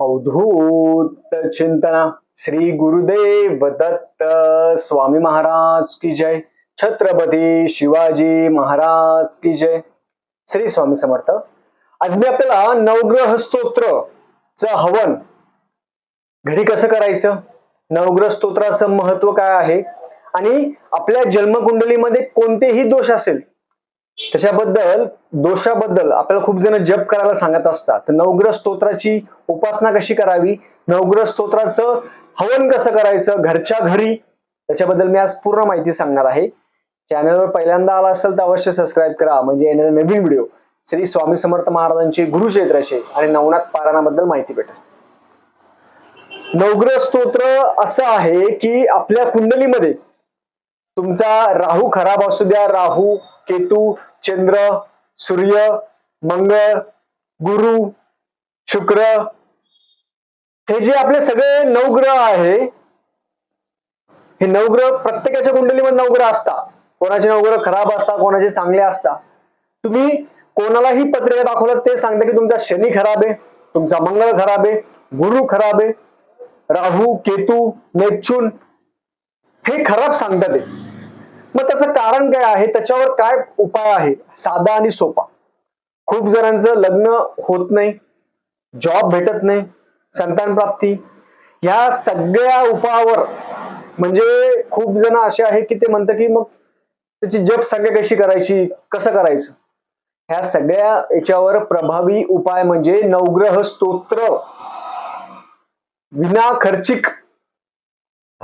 अवधूत चिंतना श्री गुरुदेव दत्त स्वामी महाराज की जय। छत्रपती शिवाजी महाराज की जय। श्री स्वामी समर्थ। आज मी आपल्याला नवग्रह स्तोत्र च हवन घरी कसं करायचं? नवग्रह स्तोत्राचं महत्त्व काय आहे? आणि आपल्या जन्मकुंडलीमध्ये कोणतेही दोष असेल त्याच्याबद्दल दोषाबद्दल आपल्याला खूप जण जप करायला सांगत असतात. तर नवग्रह स्तोत्राची उपासना कशी करावी? नवग्रह स्तोत्राचं हवन कसं करायचं? घरच्या घरी. त्याच्याबद्दल मी आज पूर्ण माहिती सांगणार आहे. चॅनलवर पहिल्यांदा आला असेल तर अवश्य सबस्क्राईब करा. म्हणजे येणारे नवीन व्हिडिओ श्री स्वामी समर्थ महाराजांचे गुरुक्षेत्राचे आणि नवनाथ पारायणाबद्दल माहिती भेटेल. नवग्रह स्तोत्र असं आहे की आपल्या कुंडलीमध्ये तुमचा राहू खराब असू द्या राहू केतू चंद्र सूर्य मंगळ गुरु शुक्र. हे जे आपले सगळे नवग्रह आहे हे नवग्रह प्रत्येकाच्या कुंडलीमध्ये नवग्रह असतात. कोणाचे नवग्रह खराब असतात कोणाचे चांगले असतात. तुम्ही कोणालाही पत्रिका दाखवलं ते सांगता की तुमचा शनी खराब आहे तुमचा मंगळ खराब आहे गुरु खराब आहे राहू केतू नेपच्यून हे खराब सांगतात ते. मग त्याचं कारण काय आहे? त्याच्यावर काय उपाय आहे? साधा आणि सोपा. खूप जणांचं लग्न होत नाही जॉब भेटत नाही संतान प्राप्ती. ह्या सगळ्या उपायावर म्हणजे खूप जण असे आहे की ते म्हणतात की मग त्याची जप सगळ्या कशी करायची? कसं करायचं? ह्या सगळ्या याच्यावर प्रभावी उपाय म्हणजे नवग्रह स्तोत्र. विना खर्चिक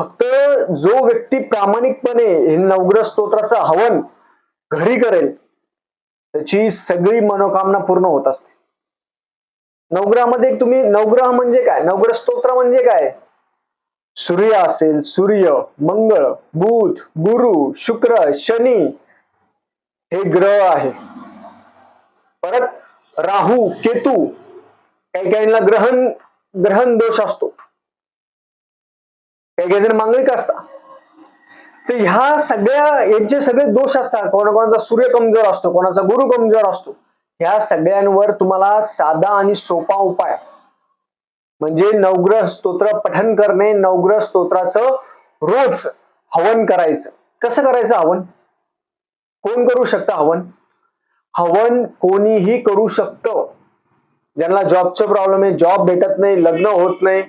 फक्त जो व्यक्ती प्रामाणिकपणे हे नवग्रह स्तोत्राचं हवन घरी करेल त्याची सगळी मनोकामना पूर्ण होत असते. नवग्रहामध्ये तुम्ही नवग्रह म्हणजे काय? नवग्रह स्तोत्र म्हणजे काय? सूर्य असेल सूर्य मंगळ बुध गुरु शुक्र शनी हे ग्रह आहे. परत राहू केतू काही काहींना ग्रहण ग्रहण दोष असतो. काही मांगलिक असतात. तर ह्या सगळ्या यांचे सगळे दोष असतात. कोणाकोणाचा सूर्य कमजोर असतो कोणाचा गुरु कमजोर असतो. ह्या सगळ्यांवर तुम्हाला साधा आणि सोपा उपाय. म्हणजे नवग्रह स्तोत्र पठन करणे नवग्रह स्तोत्राचं रोज हवन करायचं. कसं करायचं हवन? कोण करू शकतं हवन? हवन कोणीही करू शकतं. ज्यांना जॉबचं प्रॉब्लेम आहे जॉब भेटत नाही लग्न होत नाही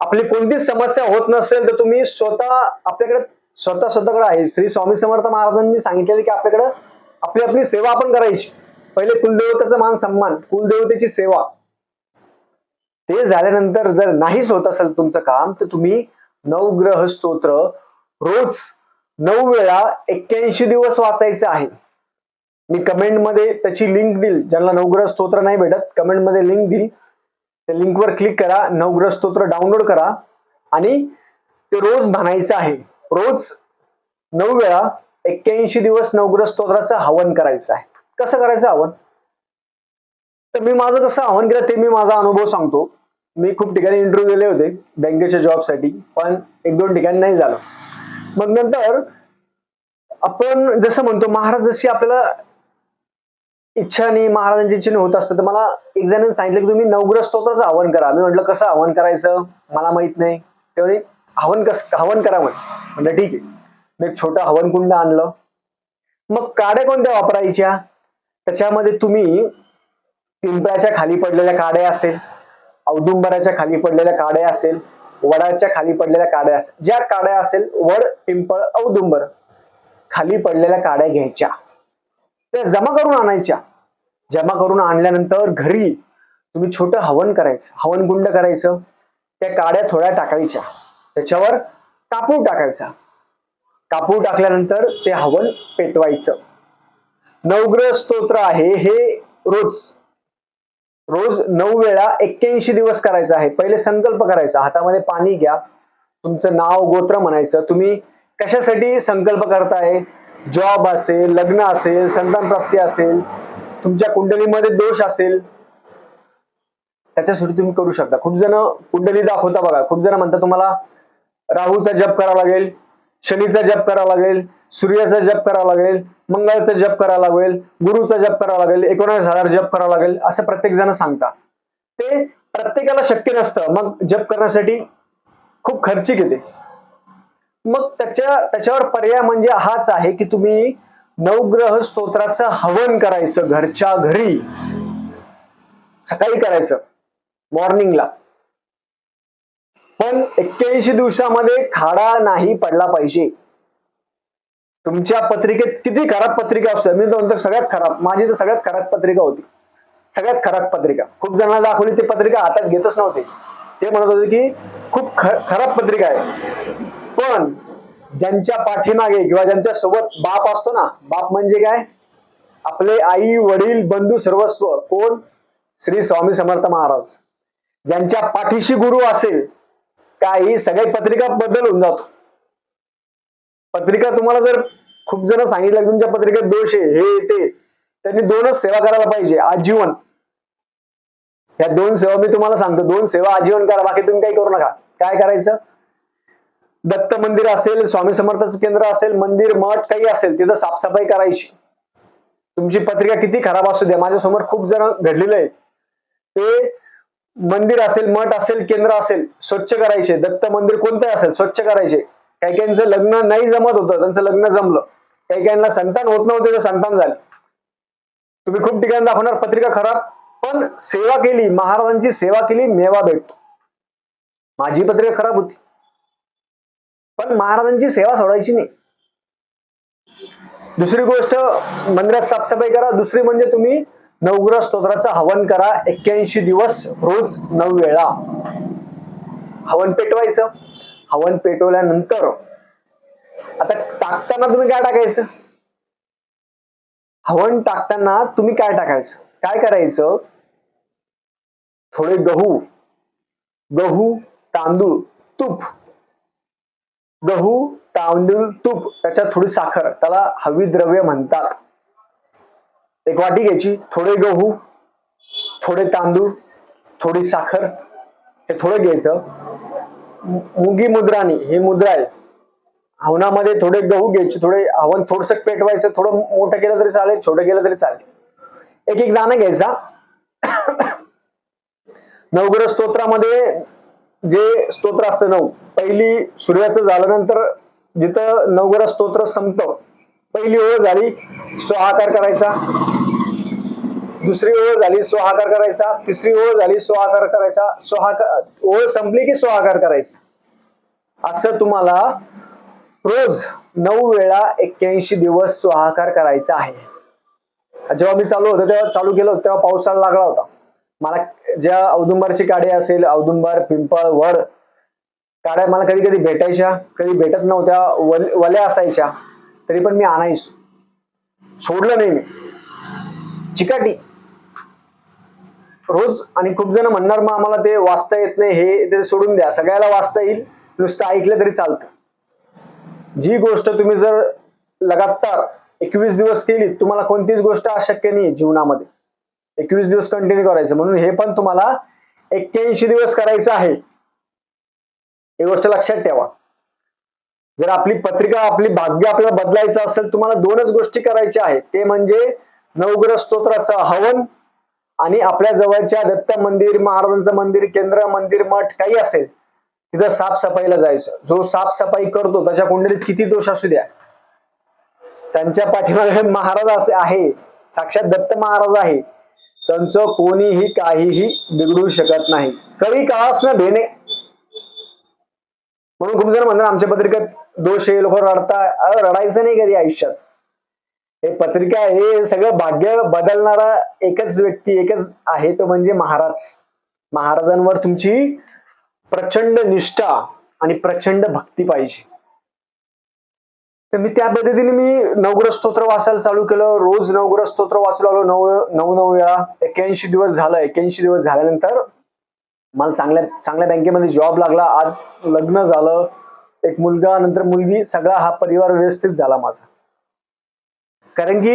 आपली कोणतीच समस्या होत नसेल तर तुम्ही स्वतः आपल्याकडे स्वतः स्वतःकडे आहे. श्री स्वामी समर्थ महाराजांनी सांगितलेले की आपल्याकडे आपली आपली सेवा आपण करायची. पहिले कुलदेवतेचा मान सन्मान कुलदेवतेची सेवा. ते झाल्यानंतर जर नाहीच होत असेल तुमचं काम तर तुम्ही नवग्रह स्तोत्र रोज नऊ वेळा एक्क्याऐंशी दिवस वाचायचं आहे. मी कमेंटमध्ये त्याची लिंक देईल. ज्यांना नवग्रह स्तोत्र नाही भेटत कमेंटमध्ये लिंक देईल. लिंकवर क्लिक करा नवग्रह स्तोत्र डाउनलोड करा आणि ते रोज म्हणायचं आहे. रोज नऊ वेळा एक्क्याऐंशी दिवस नवग्रह स्तोत्राचं हवन करायचं आहे. कसं करायचं हवन? तर मी माझं कसं हवन केलं ते मी माझा अनुभव सांगतो. मी खूप ठिकाणी इंटरव्ह्यू दिले होते बँकेच्या जॉबसाठी पण एक दोन ठिकाणी नाही झालं. मग नंतर आपण जसं म्हणतो महाराज जशी आपल्याला इच्छाने महाराजांची इच्छेने होत असतं तर मला एक जणांनी सांगितलं की तुम्ही नवग्रह स्तोत्राचं हवन करा. मी म्हटलं कसं हवन करायचं? मला माहीत नाही. तेव्हा हवन कस हवन करा म्हटलं ठीक आहे. मी एक छोटं हवनकुंड आणलं. मग काड्या कोणत्या वापरायच्या? त्याच्यामध्ये तुम्ही पिंपळाच्या खाली पडलेल्या काड्या असेल औदुंबराच्या खाली पडलेल्या काड्या असेल वडाच्या खाली पडलेल्या काड्या असेल ज्या काड्या असेल वड पिंपळ औदुंबर खाली पडलेल्या काड्या घ्यायच्या. त्या जमा करून आणायच्या. जमा करून आणल्यानंतर घरी तुम्ही छोटं हवन करायचं हवन गुंड करायचं त्या काड्या थोड्या टाकायच्या. त्याच्यावर कापूर टाकायचा. कापूर टाकल्यानंतर ते हवन पेटवायचं. नवग्रह स्तोत्र आहे हे रोज रोज नऊ वेळा एक्क्याऐंशी दिवस करायचं आहे. पहिले संकल्प करायचा हातामध्ये पाणी घ्या तुमचं नाव गोत्र म्हणायचं. तुम्ही कशासाठी संकल्प करताय? जॉब असेल लग्न असेल संतान प्राप्ती असेल तुमच्या कुंडलीमध्ये दोष असेल त्याच्यासाठी तुम्ही करू शकता. खूप जण कुंडली दाखवता बघा. खूप जण म्हणतात तुम्हाला राहूचा जप करावा लागेल शनीचा जप करावा लागेल सूर्याचा जप करावा लागेल मंगळाचा जप करावा लागेल गुरुचा जप करावा लागेल एकोणवीस हजार जप करावा लागेल असं प्रत्येक जण सांगता ते प्रत्येकाला शक्य नसतं. मग जप करण्यासाठी खूप खर्चिक येते. मग त्याच्या त्याच्यावर पर्याय म्हणजे हाच आहे की तुम्ही नवग्रह स्तोत्राचं हवन करायचं घरच्या घरी. सकाळी करायचं. मॉर्निंगला. पण एक्क्याऐंशी दिवसामध्ये खाडा नाही पडला पाहिजे. तुमच्या पत्रिकेत किती खराब पत्रिका असते मी तर म्हणतो सगळ्यात खराब. माझी तर सगळ्यात खराब पत्रिका होती. सगळ्यात खराब पत्रिका. खूप जणांना दाखवली ती पत्रिका हातात घेतच नव्हते. ते म्हणत होते की खूप ख- खराब पत्रिका आहे. पण ज्यांच्या पाठीमागे किंवा ज्यांच्या सोबत बाप असतो ना बाप म्हणजे काय? आपले आई वडील बंधू सर्वस्व. कोण? श्री स्वामी समर्थ महाराज. ज्यांच्या पाठीशी गुरु असेल काही सगळ्या पत्रिका बदल होऊन जातो. पत्रिका तुम्हाला जर खूप जण सांगितलं की तुमच्या पत्रिकेत दोष आहे हे ते त्यांनी दोनच सेवा करायला पाहिजे आजीवन. या दोन सेवा मी तुम्हाला सांगतो. दोन सेवा आजीवन करा बाकी तुम्ही काही करू नका. काय करायचं? दत्त मंदिर असेल स्वामी समर्थाचं केंद्र असेल मंदिर मठ काही असेल तिथं साफसफाई करायची. तुमची पत्रिका किती खराब असू द्या. माझ्यासमोर खूप जण घडलेले आहे ते मंदिर असेल मठ असेल केंद्र असेल स्वच्छ करायचे. दत्त मंदिर कोणतंही असेल स्वच्छ करायचे. काही काहींचं लग्न नाही जमत होतं त्यांचं लग्न जमलं. काही काहींना संतान होत नव्हते तर संतान झाले. तुम्ही खूप ठिकाणी दाखवणार पत्रिका खराब. पण सेवा केली महाराजांची सेवा केली मेवा भेटतो. माझी पत्रिका खराब होती. पण महाराजांची सेवा सोडायची नाही. दुसरी गोष्ट मंदिरात साफसफाई करा. दुसरी म्हणजे तुम्ही नवग्रह स्तोत्राचं हवन करा. एक्क्याऐंशी दिवस रोज नऊ वेळा. हवन पेटवायचं. हवन पेटवल्यानंतर आता टाकताना तुम्ही काय टाकायचं? हवन टाकताना तुम्ही काय टाकायचं? काय करायचं? थोडे गहू गहू तांदूळ तूप गहू तांदूळ तूप त्याच्यात थोडी साखर. त्याला हवी द्रव्य म्हणतात. एक वाटी घ्यायची. थोडे गहू थोडे तांदूळ थोडी साखर. हे थोडं घ्यायचं. मुगी मुद्रानी. ही मुद्रा आहे. हवनामध्ये थोडे गहू घ्यायचे. थोडे हवन थोडस पेटवायचं. थोडं मोठं केलं तरी चालेल छोटं केलं तरी चालेल. एक एक दाणा घ्यायचा. नवग्रह स्तोत्रामध्ये जे स्तोत्र असतं नऊ पहिली सूर्याचं झाल्यानंतर जिथं नवग्रह स्तोत्र संपतं पहिली ओळ झाली स्वहाकार करायचा. दुसरी ओळ झाली स्वहाकार करायचा. तिसरी ओळ झाली स्वहाकार करायचा. स्वहाकार ओळ संपली की स्वहाकार करायचा. असं तुम्हाला रोज नऊ वेळा एक्क्याऐंशी दिवस स्वहाकार करायचा आहे. जेव्हा मी चालू होतो तेव्हा चालू केलं होतं तेव्हा पावसाळा लागला होता. मला ज्या औदुंबरची काड्या असेल औदुंबर पिंपळ वड काड्या मला कधी कधी भेटायच्या कधी भेटत नव्हत्या वल वल्या असायच्या तरी पण मी आणायचो. सोडलं नाही मी. चिकाटी. रोज आणि खूप जण म्हणणार मग आम्हाला ते वाचता येत नाही हे ते सोडून द्या. सगळ्याला वाचता येईल नुसतं ऐकलं तरी चालतं. जी गोष्ट तुम्ही जर लगातार एकवीस दिवस केली तुम्हाला कोणतीच गोष्ट अशक्य नाही जीवनामध्ये. एकवीस दिवस कंटिन्यू करायचं. म्हणून हे पण तुम्हाला एक्क्याऐंशी दिवस करायचं आहे. ही गोष्ट लक्षात ठेवा. जर आपली पत्रिका आपली भाग्य आपल्याला बदलायचं असेल तुम्हाला दोनच गोष्टी करायच्या आहेत. ते म्हणजे नवग्रह स्तोत्राचं हवन आणि आपल्या जवळच्या दत्त मंदिर महाराजांचं मंदिर केंद्र मंदिर मठ काही असेल तिथं साफसफाईला जायचं. जो साफसफाई करतो त्याच्या कुंडलीत किती दोष असू द्या. त्यांच्या पाठीमागे महाराज असे आहे. साक्षात दत्त महाराज आहे. त्यांचं कोणीही काहीही बिघडू शकत नाही. कधी काळास न भेणे. म्हणून खूप जण म्हणतात आमच्या पत्रिकेत दोष आहे लोक रडताय रडायचं नाही कधी आयुष्यात. हे पत्रिका हे सगळं भाग्य बदलणारा एकच व्यक्ती एकच आहे तो म्हणजे महाराज. महाराजांवर तुमची प्रचंड निष्ठा आणि प्रचंड भक्ती पाहिजे. तर मी त्या पद्धतीने मी नवग्रह स्तोत्र वाचायला चालू केलं. रोज नवग्रह स्तोत्र वाचू लागलो. नऊ नऊ नऊ वेळा एक्क्याऐंशी दिवस झालं. एक्क्याऐंशी दिवस झाल्यानंतर मला चांगल्या चांगल्या बँकेमध्ये जॉब लागला. आज लग्न झालं. एक मुलगा नंतर मुलगी सगळा हा परिवार व्यवस्थित झाला माझा. कारण की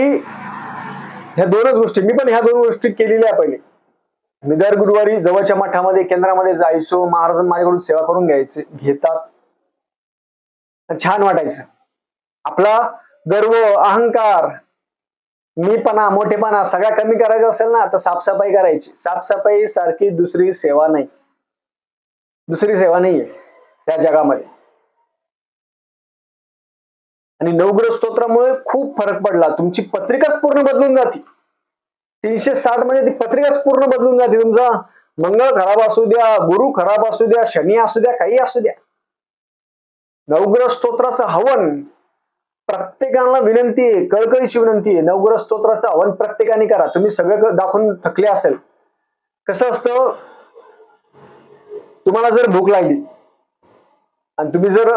ह्या दोनच गोष्टी मी पण ह्या दोन गोष्टी केलेल्या पहिले. मी दर गुरुवारी जवळच्या मठामध्ये केंद्रामध्ये जायचो. महाराज माझ्याकडून सेवा करून घ्यायचे घेतात. छान वाटायचं. आपला गर्व अहंकार मीपणा मोठेपणा सगळ्या कमी करायचा असेल ना तर साफसफाई करायची. साफसफाई सारखी दुसरी सेवा नाही. दुसरी सेवा नाहीये त्या जगामध्ये. आणि नवग्रह स्तोत्रामुळे खूप फरक पडला. तुमची पत्रिकाच पूर्ण बदलून जाते. तीनशे साठमध्ये ती पत्रिकाच पूर्ण बदलून जाते. तुमचा मंगळ खराब असू द्या गुरु खराब असू द्या शनी असू द्या काही असू द्या. नवग्रह स्तोत्राचं हवन प्रत्येकाला विनंती आहे कळकळीची विनंती आहे नवग्रह स्तोत्राचं आव्हान प्रत्येकाने करा. तुम्ही सगळं दाखवून थकले असेल. कसं असतं तुम्हाला जर भूक लागली आणि तुम्ही जर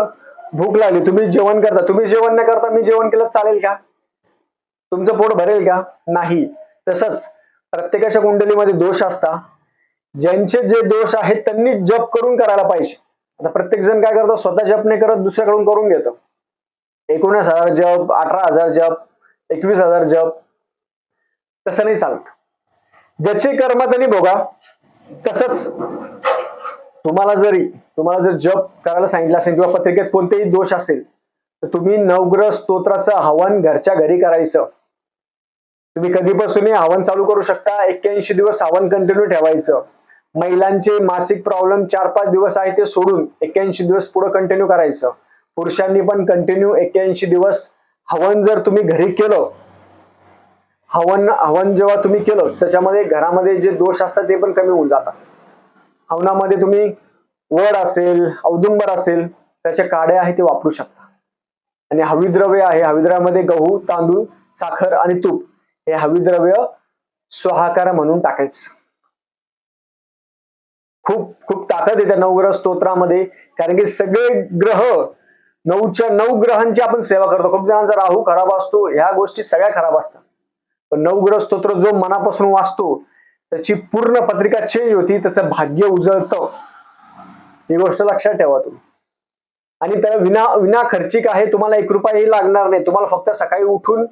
भूक लागली तुम्ही जेवण करता तुम्ही जेवण न करता मी जेवण केलं चालेल का? तुमचं पोट भरेल का? नाही. तसंच प्रत्येकाच्या कुंडलीमध्ये दोष असता. ज्यांचे जे दोष आहेत त्यांनी जप करून करायला पाहिजे. आता प्रत्येक जण काय करतो स्वतः जप नाही करत दुसऱ्याकडून करून घेतो. एकोणीस हजार जप अठरा हजार जप एकवीस हजार जप. तसं नाही चालत. ज्याचे कर्म त्यांनी भोगा तसंच तुम्हाला जरी तुम्हाला जर जप करायला सांगितलं असेल किंवा पत्रिकेत कोणतेही दोष असेल तर तुम्ही नवग्रह स्तोत्राचं हवन घरच्या घरी करायचं. तुम्ही कधीपासूनही हवन चालू करू शकता एक्क्याऐंशी दिवस हवन कंटिन्यू ठेवायचं. महिलांचे मासिक प्रॉब्लेम चार पाच दिवस आहे ते सोडून एक्क्याऐंशी दिवस पुढे कंटिन्यू करायचं. पुरुषांनी पण कंटिन्यू एक्क्याऐंशी दिवस हवन जर तुम्ही घरी केलं हवन हवन जेव्हा तुम्ही केलं त्याच्यामध्ये घरामध्ये जे दोष असतात ते पण कमी होऊन जातात. हवनामध्ये तुम्ही वड असेल औदुंबर असेल त्याच्या काड्या आहे ते वापरू शकता. आणि हविद्रव्य आहे हविद्रव्यामध्ये गहू तांदूळ साखर आणि तूप हे हविद्रव्य स्वाहाकार म्हणून टाकायचं. खूप खूप ताकद येते नवग्रह स्तोत्रामध्ये कारण की सगळे ग्रह नऊच्या नऊ ग्रहांची आपण सेवा करतो. खूप जणांचा राहू खराब असतो ह्या गोष्टी सगळ्या खराब असतात. पण नवग्रह स्तोत्र जो मनापासून वाचतो त्याची पूर्ण पत्रिका चेंज होती त्याचं भाग्य उजळतं. ही गोष्ट लक्षात ठेवा तुम्ही. आणि त्याला विना विना खर्चिक आहे तुम्हाला एक रुपयाही लागणार नाही. तुम्हाला फक्त सकाळी उठून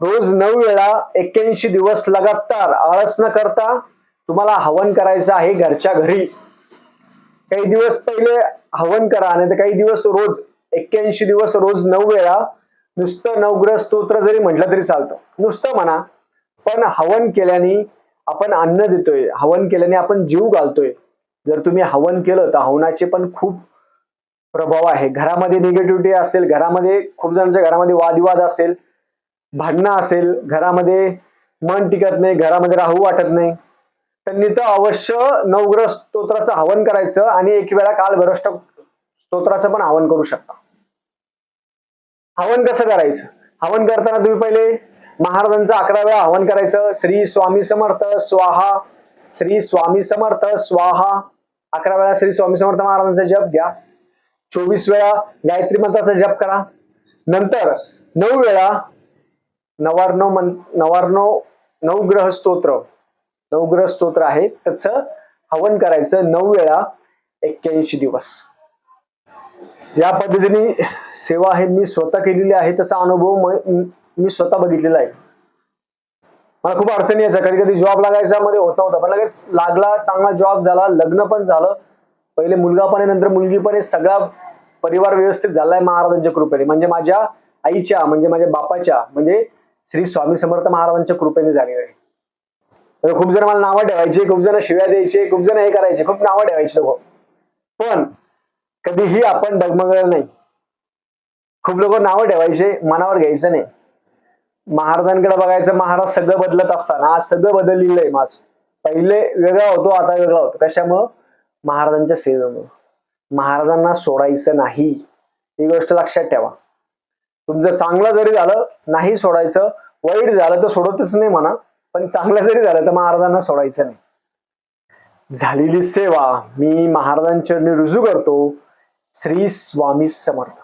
रोज नऊ वेळा एक्क्याऐंशी दिवस लगातार आळस न करता तुम्हाला हवन करायचं आहे घरच्या घरी. काही दिवस पहिले हवन करा आणि काही दिवस रोज एक्क्याऐंशी दिवस रोज नऊ वेळा नुसतं नवग्रह स्तोत्र जरी म्हटलं तरी चालतं. नुसतं म्हणा पण हवन केल्याने आपण अन्न देतोय. हवन केल्याने आपण जीव घालतोय. जर तुम्ही हवन केलं तर हवनाचे पण खूप प्रभाव आहे. घरामध्ये निगेटिव्हिटी असेल घरामध्ये खूप जणांच्या घरामध्ये वादविवाद असेल भांडणं असेल घरामध्ये मन टिकत नाही घरामध्ये राहू वाटत नाही त्यांनी तर अवश्य नवग्रह स्तोत्राचं हवन करायचं आणि एक वेळा कालभैरष्ट स्तोत्राचं पण हवन करू शकता. हवन कसं करायचं? हवन करताना तुम्ही पहिले महाराजांचं अकरा वेळा हवन करायचं. श्री स्वामी समर्थ स्वाहा. श्री स्वामी समर्थ स्वाहा. अकरा वेळा श्री स्वामी समर्थ महाराजांचा जप घ्या. चोवीस वेळा गायत्री मंत्राचा जप करा. नंतर नऊ वेळा नवार्णव मन नवार्णव नवग्रह स्तोत्र. नवग्रह स्तोत्र आहे. त्याचं हवन करायचं नऊ वेळा एक्क्याऐंशी दिवस. या पद्धतीने सेवा आहे मी स्वतः केलेली आहे त्याचा अनुभव मी स्वतः बघितलेला आहे. मला खूप अडचणी यायचा कधी कधी जॉब लागायचा मध्ये होता होता पण लगेच लागला चांगला जॉब झाला लग्न पण झालं. पहिले मुलगा पण आहे नंतर मुलगी पण आहे सगळा परिवार व्यवस्थित झालाय महाराजांच्या कृपेने. म्हणजे माझ्या आईच्या म्हणजे माझ्या बापाच्या म्हणजे श्री स्वामी समर्थ महाराजांच्या कृपेने झालेलं आहे. तर खूप जण मला नावं ठेवायचे खूप जण शिव्या द्यायचे खूप जण हे करायचे खूप नावं ठेवायचे लोक. पण कधीही आपण डगमगलं नाही. खूप लोक नावं ठेवायचे मनावर घ्यायचं नाही. महाराजांकडे बघायचं महाराज सगळं बदलत असताना आज सगळं बदललेलं आहे माझ. पहिले वेगळा होतो आता वेगळा होतो. कशामुळं? महाराजांच्या सेवेमुळं. महाराजांना सोडायचं नाही. ही गोष्ट लक्षात ठेवा. तुमचं चांगलं जरी झालं नाही सोडायचं वाईट झालं तर सोडतच नाही म्हणा पण चांगलं जरी झालं तर महाराजांना सोडायचं नाही. झालेली सेवा मी महाराजांच्या रुजू करतो. श्री स्वामी समर्थ.